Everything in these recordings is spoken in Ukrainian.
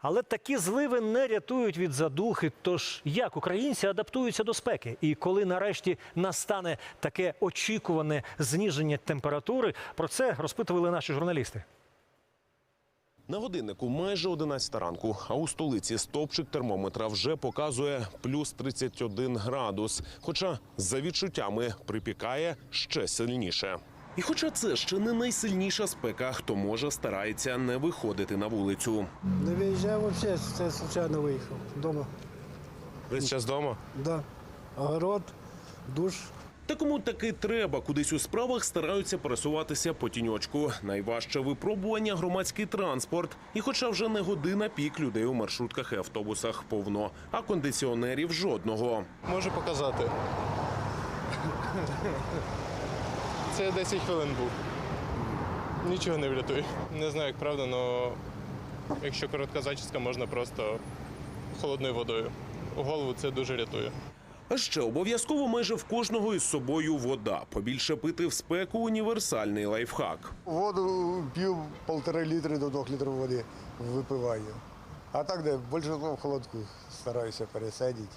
Але такі зливи не рятують від задухи. Тож як українці адаптуються до спеки? І коли нарешті настане таке очікуване зниження температури, про це розпитували наші журналісти. На годиннику майже 11 ранку, а у столиці стопчик термометра вже показує плюс 31 градус. Хоча за відчуттями припікає ще сильніше. І хоча це ще не найсильніша спека, хто може старається не виходити на вулицю. Не виїжджав взагалі, це случайно виїхав. Дома. Ви зараз вдома? Да. Огород, душ. Та кому таки треба, кудись у справах стараються пересуватися по тіньочку. Найважче випробування громадський транспорт. І хоча вже не година пік людей у маршрутках і автобусах повно, а кондиціонерів жодного. Можу показати. Це 10 хвилин був. Нічого не врятує. Не знаю, як правда, але якщо коротка зачіска, можна просто холодною водою. Голову це дуже рятує. А ще обов'язково майже в кожного із собою вода. Побільше пити в спеку універсальний лайфхак. Воду п'ю полтора літри до двох літрів води випиваю. А так де більше в холодку стараюся пересидіти.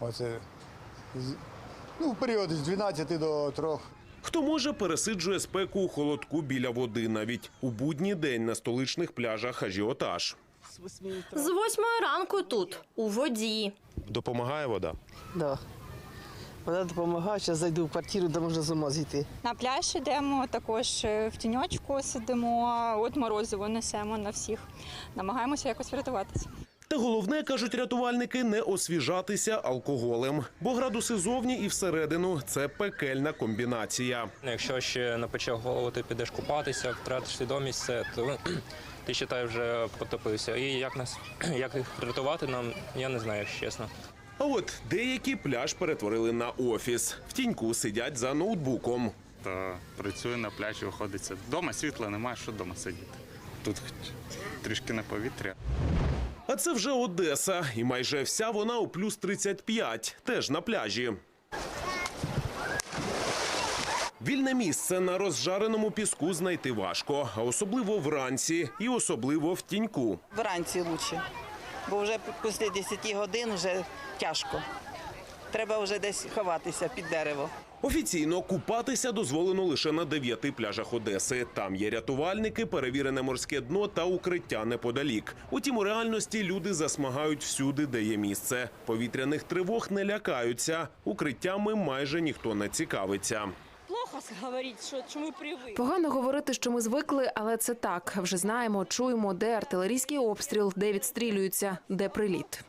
Оце ну, в період з 12 до 3. Хто може, пересиджує спеку у холодку біля води, навіть у будній день на столичних пляжах ажіотаж. З восьмої ранку тут, у воді. Допомагає вода. Да. Вона допомагає, зараз зайду в квартиру, де можна з ума зійти. На пляж йдемо, також е, в тіньочку сидимо, от морозиво несемо на всіх. Намагаємося якось врятуватися. Та головне, кажуть рятувальники, не освіжатися алкоголем, бо градуси зовні і всередину це пекельна комбінація. Якщо ще напече голову, ти підеш купатися, втратиш свідомість, все, то ти считай, вже потопився. І як нас як їх врятувати нам, я не знаю, якщо чесно. А от деякі пляж перетворили на офіс. В тіньку сидять за ноутбуком. Та працює на пляжі, виходиться. Дома світла немає, що вдома сидіти. Тут трішки на повітря. А це вже Одеса, і майже вся вона у плюс 35, теж на пляжі. Вільне місце на розжареному піску знайти важко, а особливо вранці і особливо в тіньку. Вранці краще, бо вже після 10 годин вже тяжко. Треба вже десь ховатися під дерево. Офіційно купатися дозволено лише на дев'яти пляжах Одеси. Там є рятувальники, перевірене морське дно та укриття неподалік. Утім, у реальності люди засмагають всюди, де є місце. Повітряних тривог не лякаються. Укриттями майже ніхто не цікавиться. Плохо говорити, що, що ми привикли. Погано говорити, що ми звикли, але це так. Вже знаємо, чуємо, де артилерійський обстріл, де відстрілюються, де приліт.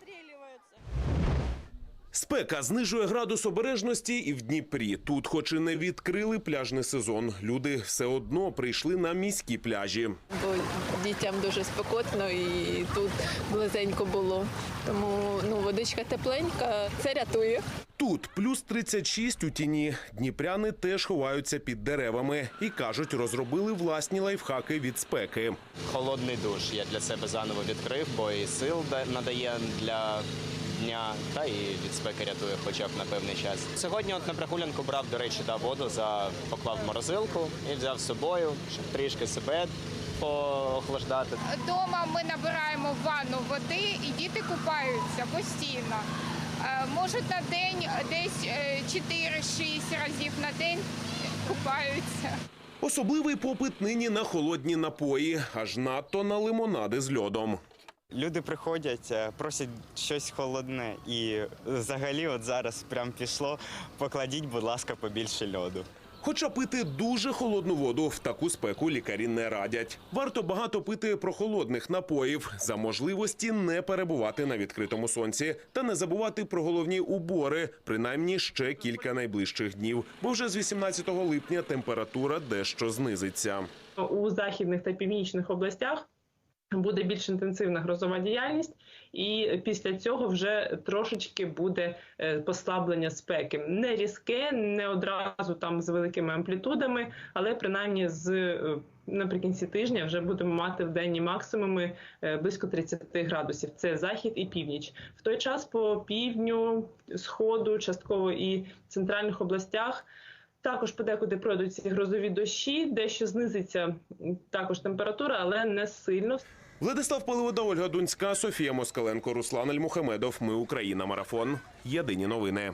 Спека знижує градус обережності і в Дніпрі. Тут, хоч і не відкрили пляжний сезон, люди все одно прийшли на міські пляжі. бо дітям дуже спекотно і тут близенько було. Тому ну, водичка тепленька, це рятує. Тут плюс 36 у тіні. Дніпряни теж ховаються під деревами і кажуть, розробили власні лайфхаки від спеки. Холодний душ я для себе заново відкрив, бо і сил надає для дня, та і від спеки рятує хоча б на певний час. Сьогодні от на прогулянку брав, до речі, да, воду, за, поклав в морозилку і взяв з собою, щоб трішки себе поохлаждати. Дома ми набираємо в ванну води і діти купаються постійно. Е, Можуть на день десь е, 4-6 разів на день купаються. Особливий попит нині на холодні напої, аж надто на лимонади з льодом. Люди приходять, е, просять щось холодне, і взагалі, от зараз прям пішло. Покладіть, будь ласка, побільше льоду. Хоча пити дуже холодну воду в таку спеку лікарі не радять. Варто багато пити прохолодних напоїв за можливості не перебувати на відкритому сонці та не забувати про головні убори, принаймні ще кілька найближчих днів. Бо вже з 18 липня температура дещо знизиться. У західних та північних областях буде більш інтенсивна грозова діяльність, і після цього вже трошечки буде е, послаблення спеки. Не різке, не одразу там з великими амплітудами, але принаймні з е, наприкінці тижня вже будемо мати в денні максимуми е, близько 30 градусів. Це захід і північ. В той час по півдню, сходу, частково і центральних областях. Також подекуди пройдуть ці грозові дощі, дещо знизиться також температура, але не сильно. Владислав Поливода, Ольга Дунська, Софія Москаленко, Руслан Альмухамедов. Ми Україна. Марафон. Єдині новини.